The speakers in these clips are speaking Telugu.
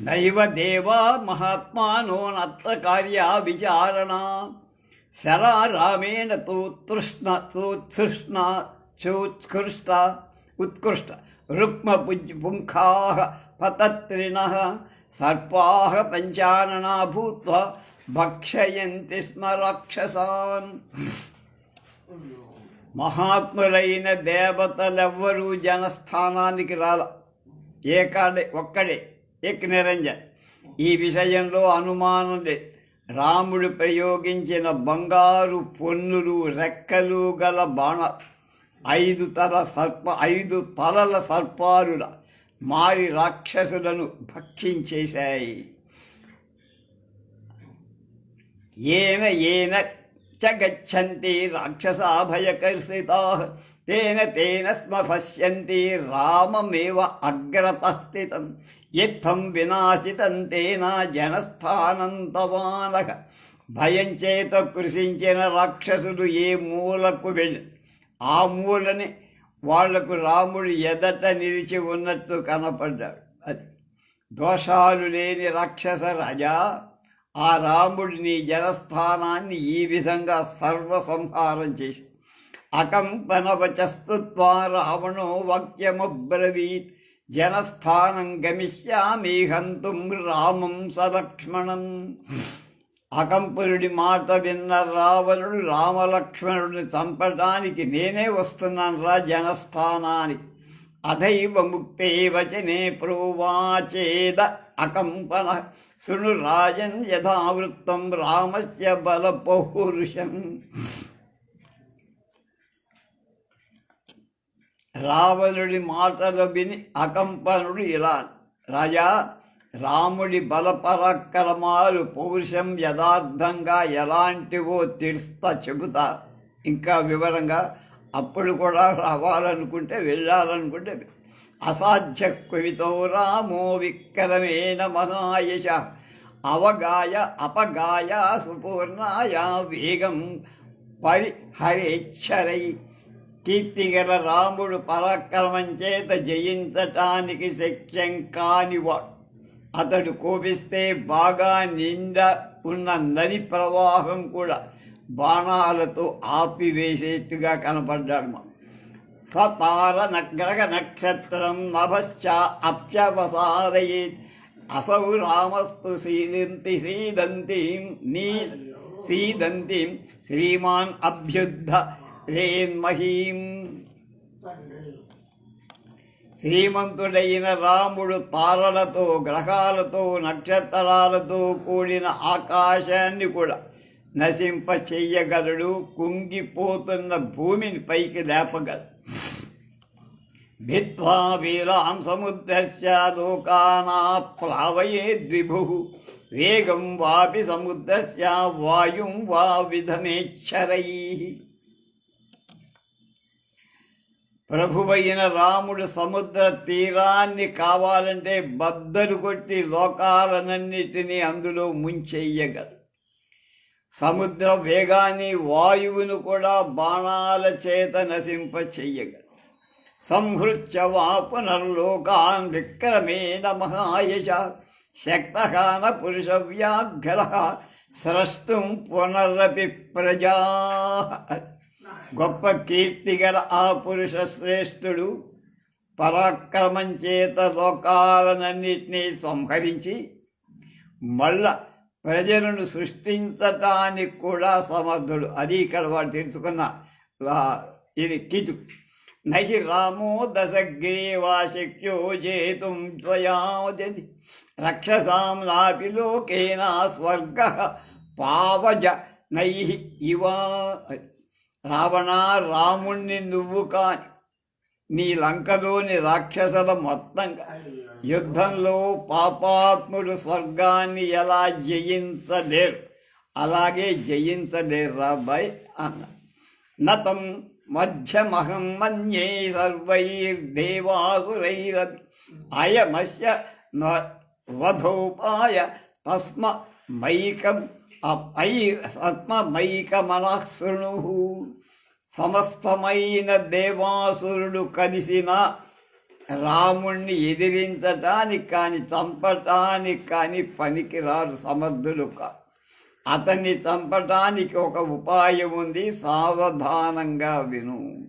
నైవ దేవా మహాత్మానో నత్ర కార్యా విచారణ. శరారామేణ రామేణ తు తృష్ణ తృష్ణ చూత్కృష్ట ఉత్కృష్ట రుక్మ పుంఖా పతత్రిణ సర్పా పంచాననా భూత్వా భక్షయంతి స్మ రాక్షసాన్. మహాత్ములైన దేవతలెవ్వరూ జనస్థానానికి రాల. ఏకాడే ఒక్కడే. ఏక నిరంజన్ ఈ విషయంలో అనుమానం లేదు రాముడు ప్రయోగించిన బంగారు పొన్నులు రెక్కలు గల బాణ. ఐదు తల సర్ప ఐదు తలల సర్పారుల మారి రాక్షసులను భక్షించేశాయి. ఏన ఏన చ గచ్చంతి రాక్షసా తేన తేన స్మ పశ్యంతి రామమేవ అగ్రతస్థితం. ఇత్థం వినాశితం తేన జనస్థానం తవానక భయం చేత కృషించిన రాక్షసుడు ఏ మూలకు వెళ్ళి ఆ మూలని వాళ్ళకు రాముడు ఎదట నిలిచి ఉన్నట్టు కనపడ్డాడు. అది దోషాలు లేని రాక్షస రాజా ఆ రాముడు నీ జనస్థానాన్ని ఈ విధంగా సర్వసంహారం చేసి అకంపనవచస్తుత్వా రావణో వాక్యమబ్రవీత్. జనస్థానం గమిష్యామి హంతుం రామం సలక్ష్మణం అకంపురుడి మాట విన్న రావణుడు రామలక్ష్మణుడిని చంపడానికి నేనే వస్తున్నాను రా జనస్థానానికి అధైవ ముక్తే వచనే ప్రోవాచేద అకంపన శృణు రాజన్ యథావృత్తం రామస్య బల రావణుడి మాటలు విని అకంపనుడు ఇలా రాజా రాముడి బలపరాక్రమాలు పౌరుషం యథార్థంగా ఎలాంటివో తెలుస్తా చెబుతా. ఇంకా వివరంగా అప్పుడు కూడా రావాలనుకుంటే వెళ్ళాలనుకుంటే అసాధ్య కవితో రామో విక్రమేణ మహాయశ. అవగాయ అపగాయ సుపూర్ణాయ వేగం పరిహరేచ్చరై కీర్తిగల రాముడు పరాక్రమం చేత జయించటానికి శక్యం కానివాడు అతడు కోపిస్తే బాగా నిండా ఉన్న నది ప్రవాహం కూడా బాణాలతో ఆపివేసేట్టుగా కనపడ్డాడు మా సతార నగ్రగ నక్షత్రం నభశ్చ అప్యవసారయే. అసౌ రామస్తు సీదంతి సీదంతి నీ సీదంతి శ్రీమాన్ అభ్యుద్ధ రేన్మహీం శ్రీమంతుడైన రాముడు తారలతో గ్రహాలతో నక్షత్రాలతో కూడిన ఆకాశాన్ని కూడా నశింప చెయ్యగలడు కుంగిపోతున్న భూమిని పైకి లేపగలడు. భిత్వా వీరాం సముద్రస్య లోకానా ప్లావయే ద్విభు. వేగం వాపి సముద్రస్య వాయుం వా విధమేక్షరై ప్రభువైన రాముడు సముద్ర తీరాన్ని కావాలంటే బద్దలు కొట్టి లోకాలనన్నిటినీ అందులో ముంచెయ్యగలరు సముద్ర వేగాన్ని వాయువును కూడా బాణాల చేత నశింప చెయ్యగలరు సంహృత్య వా పునర్లోకాన్ విక్రమేణ మహాయశ శక్తహాన పురుష వ్యాఘ్ర స్రష్టం పునరపి ప్రజా గొప్ప కీర్తిగల ఆ పురుష శ్రేష్ఠుడు పరాక్రమం చేత లోకాలనన్నిటినీ సంహరించి మళ్ళ ప్రజలను సృష్టించటానికి కూడా సమర్థుడు. అది ఇక్కడ వాడు తెలుసుకున్న ఇది కితు. నహి రామో దశగ్రీవా శక్యో జేతుం త్వయాది రక్షసాం నాపి లోకేనా స్వర్గ పావజ. నై ఇవా రావణ రాముణ్ణి నువ్వు కాని నీ లంకలోని రాక్షసుల మొత్తంగా యుద్ధంలో పాపాత్ముడు స్వర్గాన్ని ఎలా జయించలేరు? అలాగే జయించలేరు రాబాయ్ అన్న. నతం మధ్యమహం మన్యే సర్వైర్దేవాసురైరపి అయమస్య వధోపాయ తస్మ మైకం శృణు సమస్తమైన దేవాసురుడు కలిసిన రాముణ్ణి ఎదిరించటానికి కానీ చంపటానికి కానీ పనికిరారు సమర్థులు అతన్ని చంపటానికి ఒక ఉపాయం ఉంది సావధానంగా విను.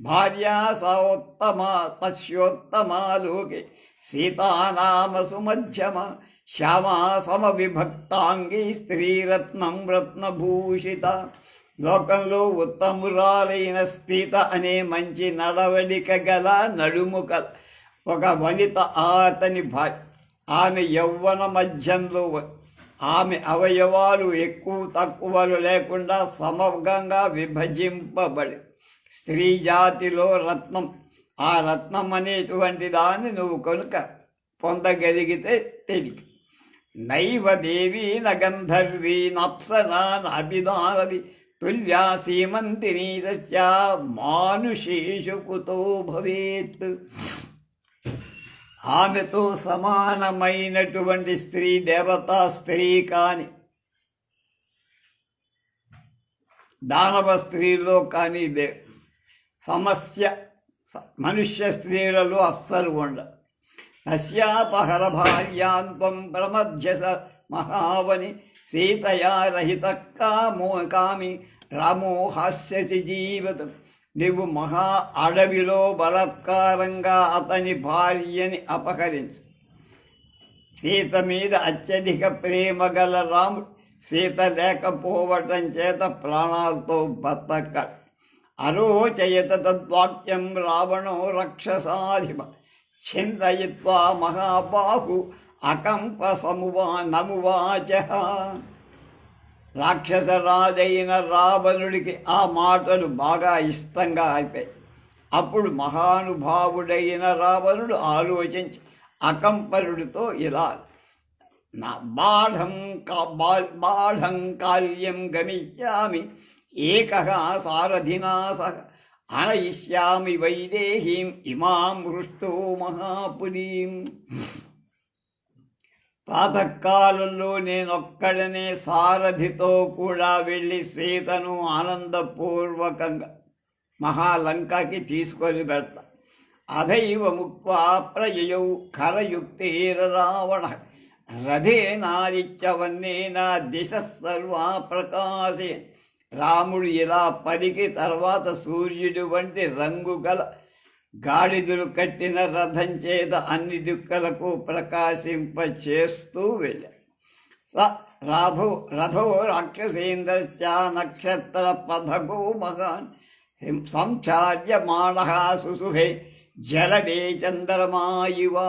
భార్యా సోత్తమ తస్యోత్తమాలోకే సీతానామ సుమధ్యమ శ్యామా సమవిభక్తాంగి స్త్రీరత్నం రత్నభూషిత. లోకంలో ఉత్తమురాలైన స్థిత అనే మంచి నడవడిక గల నడుము ఒక వనిత అతని భార్య ఆమె యౌవన మధ్యంలో ఆమె అవయవాలు ఎక్కువ తక్కువలు లేకుండా సమగ్రంగా విభజింపబడి స్త్రీ జాతిలో రత్నం ఆ రత్నం అనేటువంటి దాన్ని నువ్వు కనుక పొందగలిగితే తెలియదు. నైవ దేవీ నగంధర్వీ నప్సనా తుల్యా సీమంతిని దస్యా మానుషేషు కుతో భవేత్. ఆమెతో సమానమైనటువంటి స్త్రీ దేవతా స్త్రీ కాని దానవ స్త్రీలో కానీ దే సమస్య మనుష్య స్త్రీలలో అస్సలు ఉండదు తస్యాపహర భార్యాంత్వం ప్రమధ్యస మహావని సీతయా రహిత కామో కామి రామో హాస్యసి జీవితం నీవు మహా అడవిలో బలత్కారంగా అతని భార్యని అపహరించు సీత మీద అత్యధిక ప్రేమ గల రాముడు సీత లేకపోవటం చేత ప్రాణాలతో బతక అరోచయత తద్వాక్యం రావణో రక్షసాధిపతి చింతయిత్వా మహాబాహు అకంప సమువా నమువాచ రాక్షసరాజైన రావణుడికి ఆ మాటలు బాగా ఇష్టంగా అయిపోయాయి అప్పుడు మహానుభావుడైన రావణుడు ఆలోచించి అకంపరుడితో ఇలా నా బాఢం కా బా- బాఢం కాల్యం గమిష్యామి ఏక సారథినా సహ అనయిష్యామి వైదేహీం ఇమాం హృష్టో మహాపురీం ప్రాతకాలంలో నేనొక్కడనే సారథితో కూడా వెళ్ళి సీతను ఆనందపూర్వకంగా మహాలంకకి తీసుకొని పెడతా అధైవ ముక్వా ప్రయయౌ ఖరయుక్తేర రావణ రథేనాదిత్యవన్నేన దిశ సర్వా ప్రకాశే రాముడు ఇలా పలికి తర్వాత సూర్యుడు వంటి రంగు గల గాడిదులు కట్టిన రథం చేత అన్ని దిక్కులకు ప్రకాశింప చేస్తూ వెళ్ళాడు. స రాధో రథో రాక్షసేంద్రశ్చ నక్షత్ర పథగో మహాన్ సంచార్య మాణ సుసుభే జలడే చంద్రమాయివా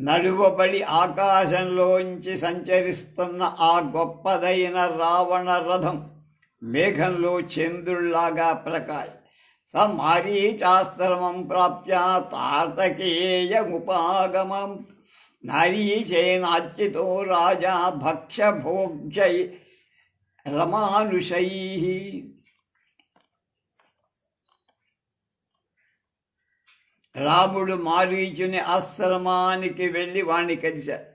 నడువబడి ఆకాశంలోంచి సంచరిస్తున్న ఆ గొప్పదైన రావణ రథం మేఘంలో చంద్రుళ్ళాగా ప్రకాశ స మారీచాశ్రమం ప్రాప్య తార్తకేయముపాగమం నరీచేనార్చితో రాజా భక్ష్యభోగ్యై రమానుషై. రాముడు మారీచుని ఆశ్రమానికి వెళ్ళి వాణ్ణి కలిశాడు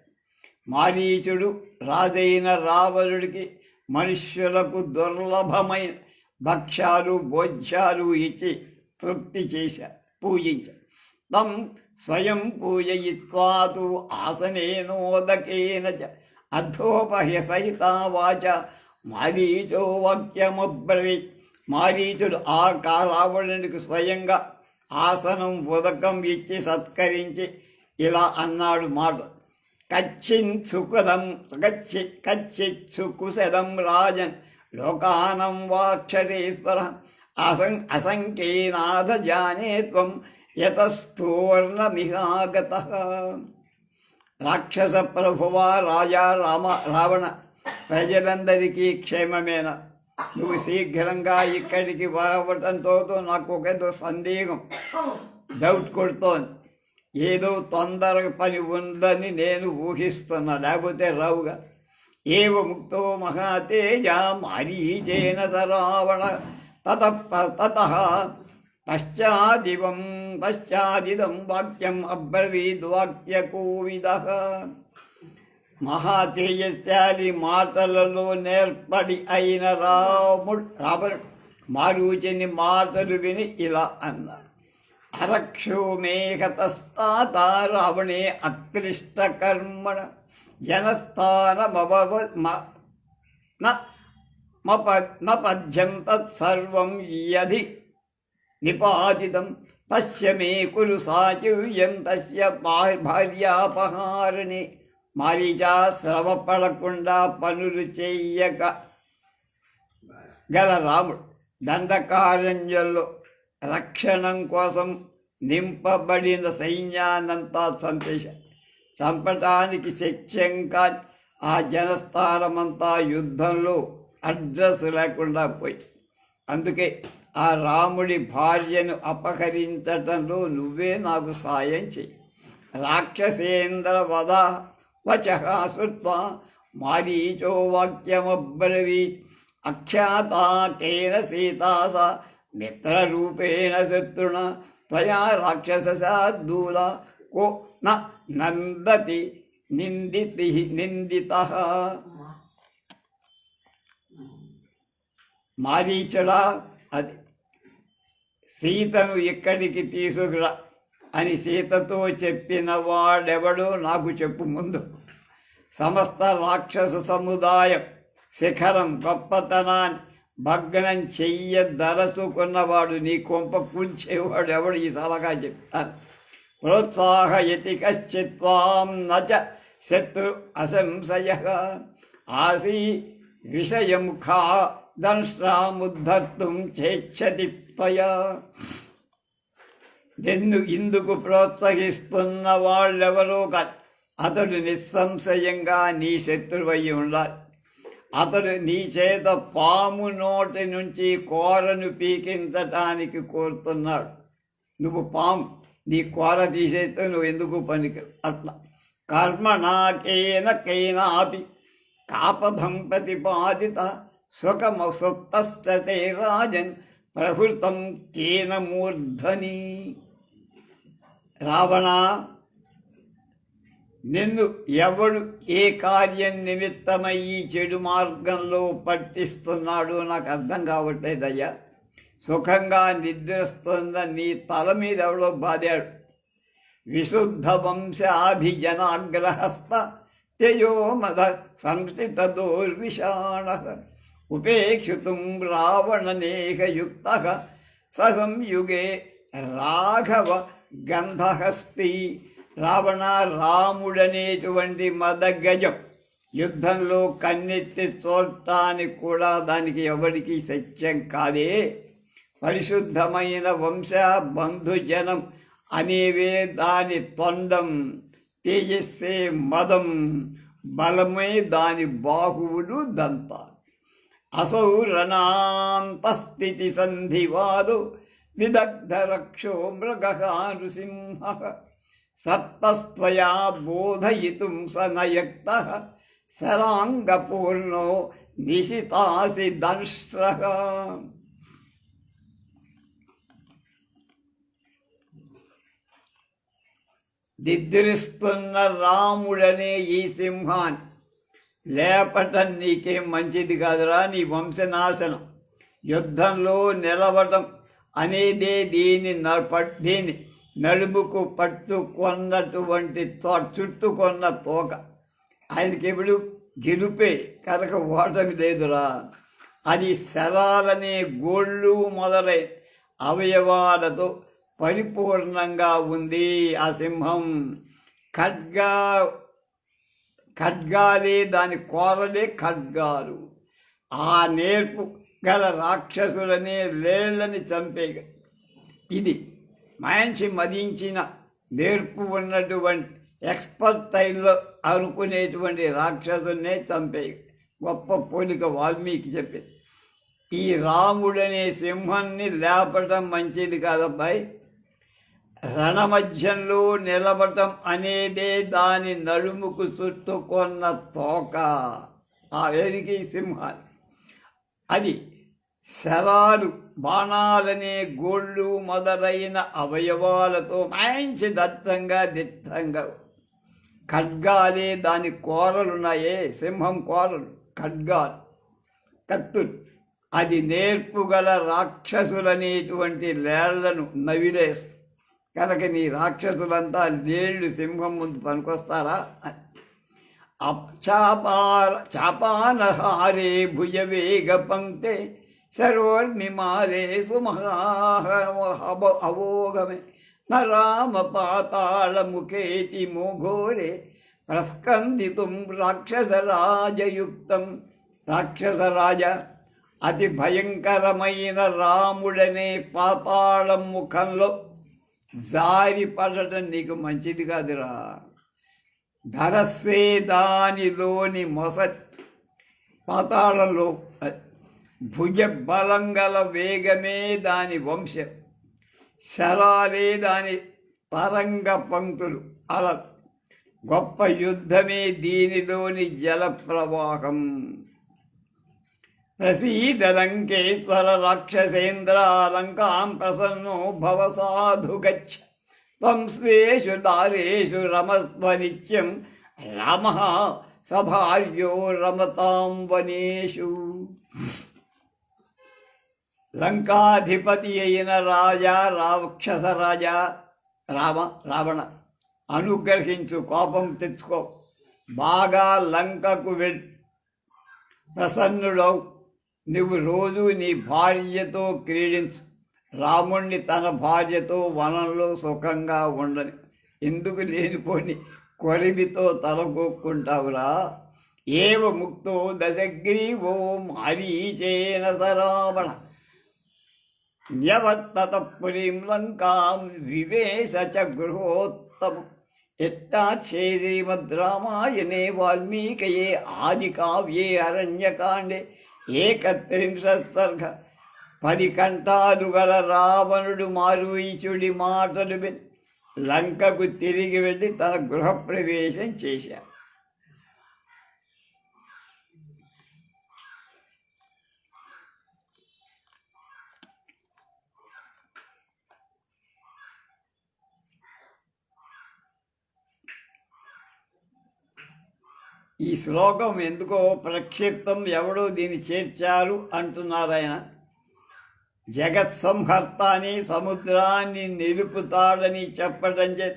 మారీచుడు రాజైన రావణుడికి మనుష్యులకు దుర్లభమైన భక్ష్యాలు భోజ్యాలు ఇచ్చి తృప్తి చేశారు పూజించారు తం స్వయం పూజయిత్వాతు ఆసనేనోదకేన చ అర్థోపహ్య సహిత వాచ మారీచో వాక్యమబ్రవి మారీచుడు ఆ కారావణుడికి స్వయంగా ఆసనం ఉదకం ఇచ్చి సత్కరించి ఇలా అన్నాడు మాట కచ్చిన్ సుకులం కచ్చి కచ్చిత్సు సుకుశలం రాజన్ లోకానం వాక్షరేశ్వర అసం అసంఖ్యేనాథ జానే త్వం యతస్థూర్ణమిహాగత. రాక్షస ప్రభువా రాజా రామ రావణ ప్రజలందరికీ క్షేమమేన? నువ్వు శీఘ్రంగా ఇక్కడికి రావటంతో నాకు ఒకేదో సందేహం. డౌట్ కొడుతోంది. ఏదో తొందర పని ఉందని నేను ఊహిస్తున్నా. లేకపోతే రావుగా ఏవ ముక్తో మహాతేజ మరీచేన సరావణ రావణ తత తత పశ్చాదివం పశ్చాదిదం వాక్యం అబ్రవీద్వాక్యకోవిద మహాతేజశాలి మాటలలో నేర్పడి అయిన రాముడు రాబడు మారుచని మాటలు విని ఇలా అన్నారు అరక్షోమేహతస్తాత రావణే అక్లిష్టకర్మణ జనస్థానమవ న న పద్యం తత్సర్వం యది నిపాతితం తస్య మే కులు సాచిర్యం తస్య భార్యాపహారణే మారీచా శ్రమ పడకుండా పనులు చెయ్యక గల రాముడు దండకారణ్యంలో రక్షణం కోసం నింపబడిన సైన్యానంతా చంపేశాడు చంపటానికి శక్యం కాని ఆ జనస్థానమంతా యుద్ధంలో అడ్రస్ లేకుండా పోయి. అందుకే ఆ రాముడి భార్యను అపహరించటంలో నువ్వే నాకు సాయం చెయ్యి. రాక్షసేంద్ర వద వచ శృత్వా మారీచో వాక్యమబ్రవీత్ అఖ్యాతాకేన సీతా సా మిత్రరూపేణ శత్రుణ త్వయా రాక్షసశార్దూల కో న నందతి నిందితి నిందిత మారీచడా అది సీతను ఎక్కడికి తీసుకురా అని సీతతో చెప్పిన వాడెవడో నాకు చెప్పు ముందు. సమస్త రాక్షస సముదాయం శిఖరం గొప్పతనాన్ని భగ్నం చెయ్య దరచుకున్నవాడు నీ కొంప కూల్చేవాడు ఎవడు ఈ సలహా చెప్తాను. ప్రోత్సాహయతి కశ్చిత్వాం నచ శత్రు అసంశయ. ఆసీ విషయముఖా దంష్ట్రాముద్ధర్తుం చేచ్చతి త్వయా. నిన్ను ఇందుకు ప్రోత్సహిస్తున్న వాళ్ళెవరో కాదు అతడు నిస్సంశయంగా నీ శత్రువయ్యి ఉండాలి. అతడు నీ చేత పాము నోటి నుంచి కోరను పీకించటానికి కోరుతున్నాడు. నువ్వు పాము నీ కోర తీసేస్తే నువ్వు ఎందుకు పనికి అట్లా. కర్మ నాకేన కైనాపి కాపధం ప్రతిపాదిత సుఖమ సుప్తస్తే రాజన్ ప్రహృతం కేన మూర్ధని. రావణ నిన్ను ఎవడు ఏ కార్యం నిమిత్తమై ఈ చెడు మార్గంలో పట్టిస్తున్నాడో నాకు అర్థం కావట్లేదయ్యా సుఖంగా నిద్రిస్తున్న నీ తల మీద ఎవడో బాధాడు. విశుద్ధ వంశాభిజనాగ్రహస్థ తేజో మద సంస్థిత దోర్విషాణ ఉపేక్షితుం రావణనేహయుక్త ససంయుగే రాఘవ గంధహస్తి రావణ రాముడనేటువంటి మదగజం. యుద్ధంలో కన్నెత్తి చూడటానికి కూడా దానికి ఎవరికి సత్యం కాదే. పరిశుద్ధమైన వంశ బంధుజనం అనేవే దాని తొండం తేజస్సే మదం బలమే దాని బాహువులు దంత అసౌ రణాంతస్థితి సంధివాదు విదగ్ధ రక్షో మృగ నృసింహ స బోధయితుం సరాంగపూర్ణో శరాంగపూర్ణో నిశితాసి దంశ్రః దిద్దురిస్తున్న రాముడనే ఈ సింహాన్ని లేపటం నీకేం మంచిది కాదురా నీ వంశనాశనం. యుద్ధంలో నిలవటం అనేదే దీని దీని నడుముకు పట్టుకొన్నటువంటి తో చుట్టుకొన్న తోక. ఆయనకి ఎప్పుడు? గెలుపే. కనుక ఓటమి లేదురా. అది శరాలనే గోళ్ళు మొదలై అవయవాలతో పరిపూర్ణంగా ఉంది ఆ సింహం. ఖడ్గా ఖడ్గాలే దాని కోరలే ఖడ్గాలు. ఆ నేర్పు గల రాక్షసులనే లేళ్ళని చంపే ఇది మంచి మదించిన నేర్పు ఉన్నటువంటి ఎక్స్పర్ట్ టైంలో అనుకునేటువంటి రాక్షసునే చంపే గొప్ప పోలిక వాల్మీకి చెప్పింది ఈ రాముడనే సింహాన్ని లేపటం మంచిది కాదబ్బాయి. రణమధ్యంలో నిలబటం అనేదే దాని నడుముకు చుట్టుకొన్న తోక. ఆ వేదిక సింహాన్ని అది శరాలు బాణాలనే గోళ్ళు మొదలైన అవయవాలతో మంచి దట్టంగా దిట్టంగా ఖడ్గాలే దాని కోరలున్నాయే సింహం కోరలు ఖడ్గాలు. కత్తులు. అది నేర్పుగల రాక్షసులనేటువంటి లేళ్ళను నవిలేస్తుంది కనుక నీ రాక్షసులంతా లేళ్ళు సింహం ముందు పనికొస్తారా? అని. అప్- చాపాల చాపానహారే భుజవేగ పంక్తే శరోర్మిమారే సుమహా అవోగమే. నరామ పాతాళ ముఖేతి మోఘోరే. ప్రస్కందితుం రాక్షసరాజయుక్తం. రాక్షసరాజ అతి భయంకరమైన రాముడనే పాతాళం ముఖంలో జారి పడటం నీకు మంచిది కాదురా. ధరస్సే దానిలోని మొస పాతాళంలో భుజ బలం వేగమే దాని వంశం. శరాలే దాని తరంగ పంక్తులు అల గొప్ప యుద్ధమే దీనిలోని జల ప్రవాహం ప్రసీదలంకేశ్వర రాక్షసేంద్రాలంకాం ప్రసన్నో భవ సాధు గచ్చ. త్వం స్వేషు దారేషు రమస్వ నిత్యం రామ సభార్యో రమతాం వనేషు లంకాధిపతి అయిన రాజా రాక్షస రాజా రామ రావణ అనుగ్రహించు కోపం తెచ్చుకో. బాగా లంకకు వెళ్ ప్రసన్నుడవు. నువ్వు రోజు నీ భార్యతో క్రీడించు. రాముణ్ణి తన భార్యతో వనంలో సుఖంగా ఉండని. ఎందుకు లేనిపోని కొరిమితో తలగొక్కుంటావురా? ఏవ ముక్తో దశగ్రీవో మారీచేన సరావణ న్యవర్తత పురీం లంకాం వివేశ చ గృహోత్తమం. ఎత్తాక్షే శ్రీమద్రామాయణే వాల్మీకయే ఆది కావ్యే అరణ్యకాండే ఏకత్రింశత్ సర్గ పది కంఠాలు గల రావణుడు మారువీచుడి మాటలు లంకకు తిరిగి వెళ్ళి తన గృహప్రవేశం చేశాడు. ఈ శ్లోకం ఎందుకో ప్రక్షిప్తం ఎవడో దీన్ని చేర్చారు అంటున్నారాయన ఆయన. అని సముద్రాన్ని నిలుపుతాడని చెప్పడం చే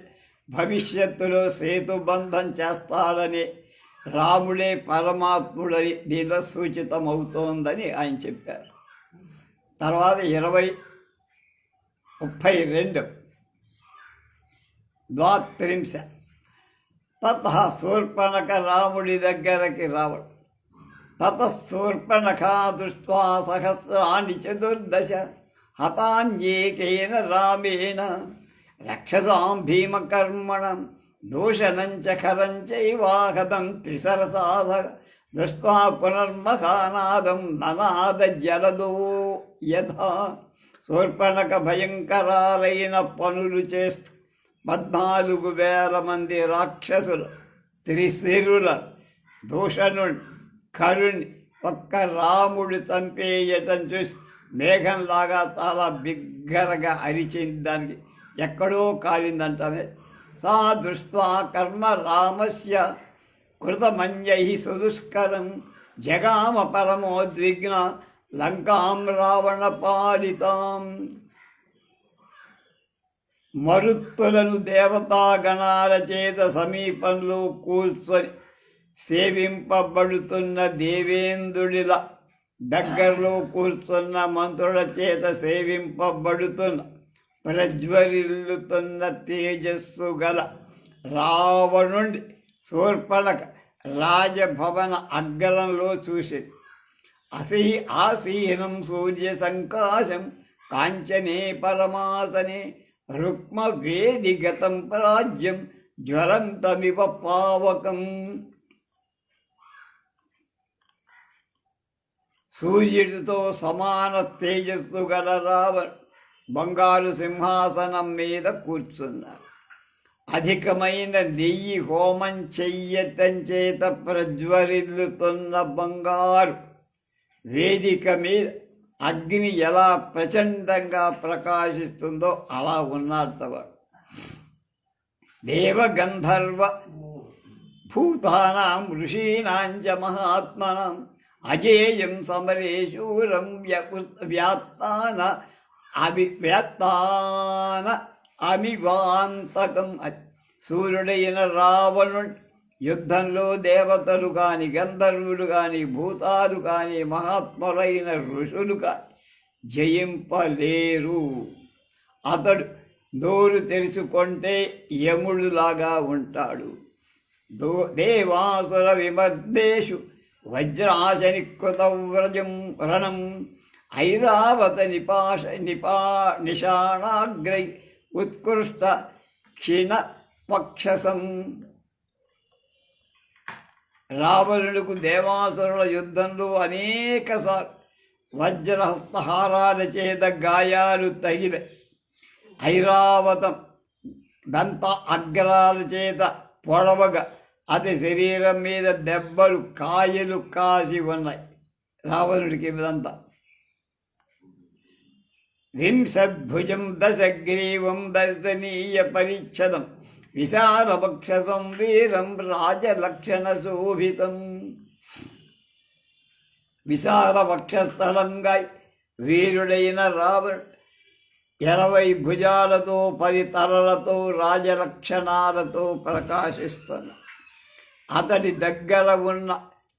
భవిష్యత్తులో సేతుబంధం చేస్తాడని రాముడే పరమాత్ముడని దీనిలో సూచితమవుతోందని ఆయన చెప్పారు. తర్వాత ఇరవై ముప్పై రెండు. ద్వాత్రింశ. తత శూర్పణక రాముడి దగ్గరకి రావడం. తత శూర్పణఖ దృష్ట్వా సహస్రాణి చతుర్దశ హతాంజేకేన రామేణ. రక్షసాం భీమకర్మణం దూషణం చ ఖరం చైవాహతం త్రిసరసాధ దృష్ట్వా పునర్మహానాదం ననాద జలదో యథా. శూర్పణక భయంకరాలైన పనులు చేస్తూ పద్నాలుగు వేల మంది రాక్షసులు త్రిశిరుల దూషణుడు కరుణి ఒక్క రాముడు చంపేయటం చూసి మేఘంలాగా చాలా బిగ్గరగా అరిచింది దానికి. ఎక్కడో కాలిందంటే సా దృష్ట్వా కర్మ రామస్య కృతమంజై సుదుష్కరం జగామ పరమోద్విగ్న లంకాం రావణ పాలితాం. మరుత్తులను దేవతాగణాల చేత సమీపంలో కూర్చొని సేవింపబడుతున్న దేవేంద్రుడిల దగ్గరలో కూర్చున్న మంత్రుల చేత సేవింపబడుతున్న ప్రజ్వరిల్లుతున్న తేజస్సు గల రావణుండి శూర్పణక రాజభవన అగ్గలంలో చూసి అసీ ఆసీనం సూర్య సంకాశం కాంచనే పరమాసనే రుక్మ వేదిగతం ప్రాజ్యం జ్వలంతమివ పావకం. సూర్యుడితో సమాన తేజస్సు గల రావ బంగారు సింహాసనం మీద కూర్చున్నారు అధికమైన నెయ్యి హోమం చెయ్యటం చేత ప్రజ్వరిల్లుతున్న బంగారు వేదిక మీద అగ్ని ఎలా ప్రచండంగా ప్రకాశిస్తుందో అలా ఉన్నాడు దేవగంధర్వ భూతానాం ఋషీణాం చ అజేయం సమరే శూరం వ్యాప్తాన అవి అభి అమివాంతకం సూర్యుడైన రావణుడు యుద్ధంలో దేవతలు కాని గంధర్వులు కాని భూతాలు కాని మహాత్ములైన ఋషులు కాని జయింపలేరు. అతడు నోరు తెరుచుకుంటే యముడులాగా ఉంటాడు. దో దేవాసుర విమర్దేషు వజ్రాశని కృతవ్రజం రణం ఐరావత నిపాష నిపా నిషాణాగ్రై ఉత్కృష్ట క్షీణ పక్షసం రావణుడికి దేవాసురుల యుద్ధంలో అనేక వజ్రహస్తహారాల చేత గాయాలు తగిల ఐరావతం దంత అగ్రాల చేత పొడవగా అతి శరీరం మీద దెబ్బలు కాయలు కాసి ఉన్నాయి. రావణుడికి ఇదంతా. వింశద్భుజం దశగ్రీవం దర్శనీయ పరిచ్ఛదం. విశాలవక్షసం వీరం రాజలక్షణ శోభితం విశాలవక్షస్థలంగా వీరుడైన రావణుడు ఇరవై భుజాలతో పది తలలతో రాజలక్షణాలతో ప్రకాశిస్తున్న అతడి దగ్గర ఉన్న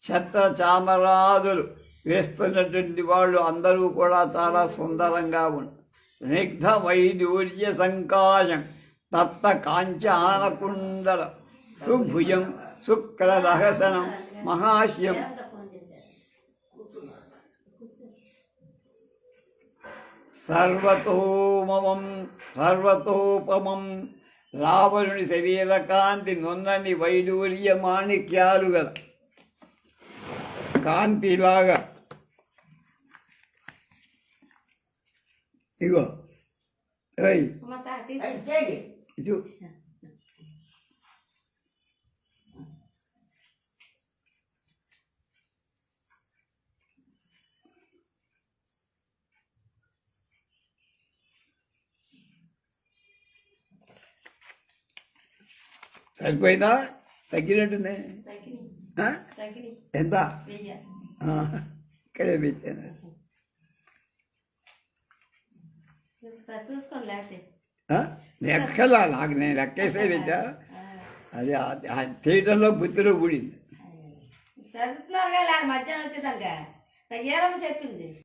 ఛత్ర చామరాదులు వేస్తున్నటువంటి వాళ్ళు అందరూ కూడా చాలా సుందరంగా ఉన్నారు. స్నిగ్ధ వైడూర్య సంకాశం తప్త కాంచానకుండల సుభుజం శుక్రరహసనం మహాశ్యం. సర్వతోమమం సర్వతోపమం రావణుని శరీర కాంతి నున్నని వైడూర్య మాణిక్యాలు గల కాంతిలాగా. ఇగో ఏయ్. ఇది సరిపోయిందా తగ్గినట్టుంది? ఎంత? ఇక్కడే పెట్టాను? చూసుకోండి లేకపోతే? లెక్కలా నాకు నేను లెక్కేసే పెట్టా అది థియేటర్లో బుద్ధిలో కూడింది చదువుతున్నారు మధ్యాహ్నం వచ్చేదాకా చెప్పింది.